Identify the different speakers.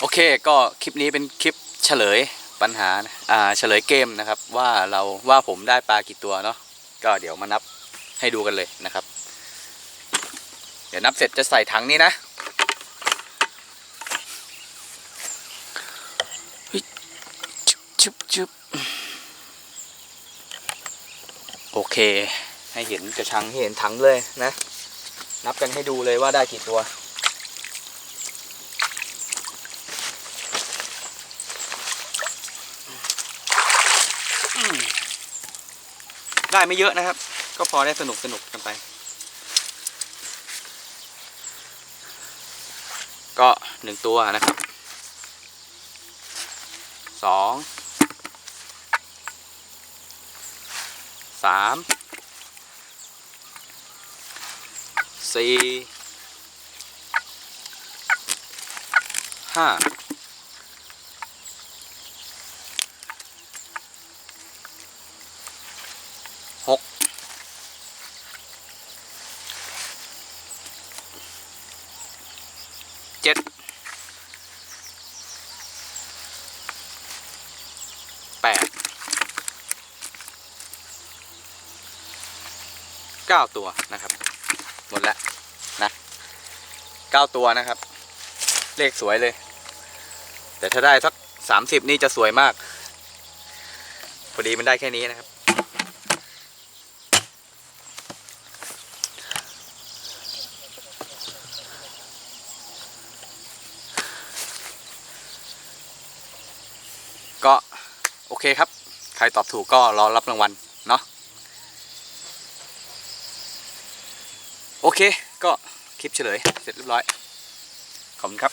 Speaker 1: โอเคก็คลิปนี้เป็นคลิปเฉลยปัญหาอ่าเฉลยเกมนะครับ ว่าเราว่าผมได้ปลากี่ตัวเนาะก็เดี๋ยวมานับให้ดูกันเลยนะครับ เดี๋ยวนับเสร็จจะใส่ถังนี้นะจุบจุบจุ๊บโอเค ให้เห็นกระชังให้เห็นถังเลยนะ นับกันให้ดูเลยว่าได้กี่ตัว ได้ไม่เยอะนะครับ ก็พอได้สนุกสนุกกันไป ก็หนึ่งตัวนะครับสองสามสี่ห้า จ็ดแปดเก้าตัวนะครับ หมดแล้วนะเก้าตัวนะครับ เลขสวยเลย แต่ถ้าได้สักสามสิบนี่จะสวยมาก พอดีมันได้แค่นี้นะครับ ก็ โอเคครับ ใครตอบถูกก็รอรับรางวัลเนาะโอเค ก็คลิปเฉลย เสร็จเรียบร้อย ขอบคุณครับ